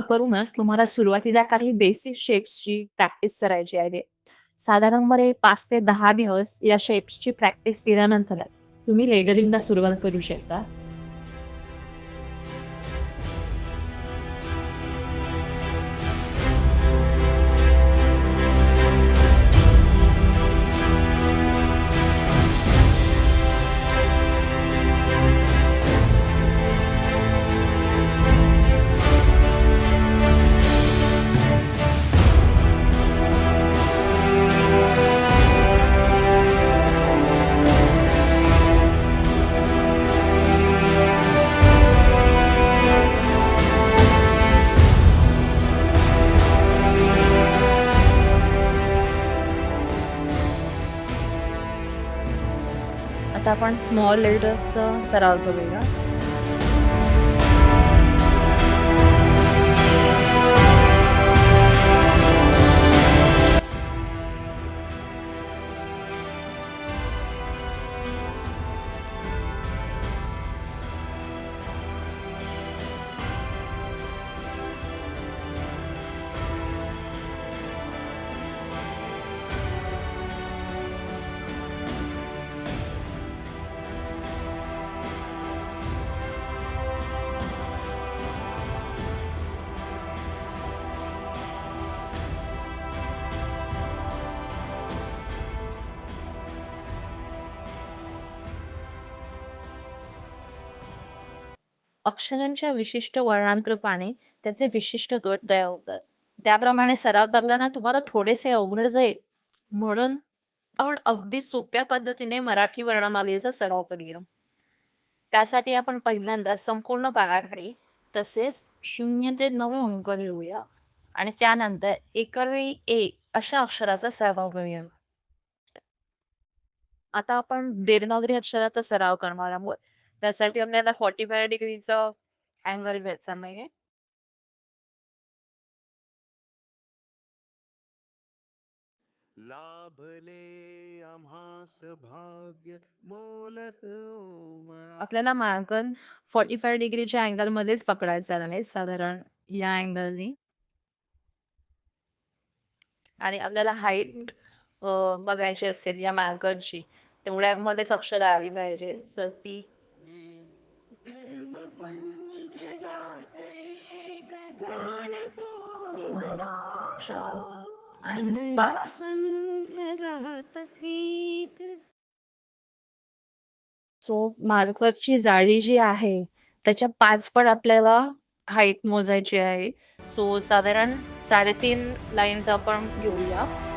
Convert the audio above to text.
करूनच तुम्हाला सुरुवातीला काही बेसिक शेप्सची प्रॅक्टिस करायची आहे साधारणपणे पाच ते दहा दिवस या शेप्सची प्रॅक्टिस केल्यानंतर तुम्ही लेडरिंगला सुरुवात करू शकता. आता आपण स्मॉल लेटर्सचा सराव करूया. अक्षरांच्या विशिष्ट वर्णांप्रमाणे त्याचे विशिष्ट गट तयार होतात. त्याप्रमाणे सराव करताना तुम्हाला थोडेसे अवघड जाईल. म्हणून आपण अगदी सोप्या पद्धतीने मराठी वर्णमालेचा सराव करूया. त्यासाठी आपण पहिल्यांदा संपूर्ण पाराखडी तसेच शून्य ते नऊ अंक लिहूया. आणि त्यानंतर एकावेळी एक अशा अक्षराचा सराव करूया. आता आपण देवनागरी अक्षराचा सराव करणार आहोत. त्यासाठी आपल्याला फॉर्टी फाय डिग्रीचा अँगल घ्यायचा नाही लाभले आम्हास भाग्य बोलत उमा. आपल्याला मार्कन फॉर्टी फाय डिग्रीच्या अँगल मध्येच पकडायचा आहे साधारण या अँगलनी आणि आपल्याला हाईट बघायची असेल या मार्करची तेवढ्यामध्येच अक्षर आली पाहिजे. तर ती सो मार्करची जाडी जी आहे त्याच्या पाच पण आपल्याला हाईट मोजायची आहे. सो साधारण साडेतीन लाईन्स आपण घेऊया.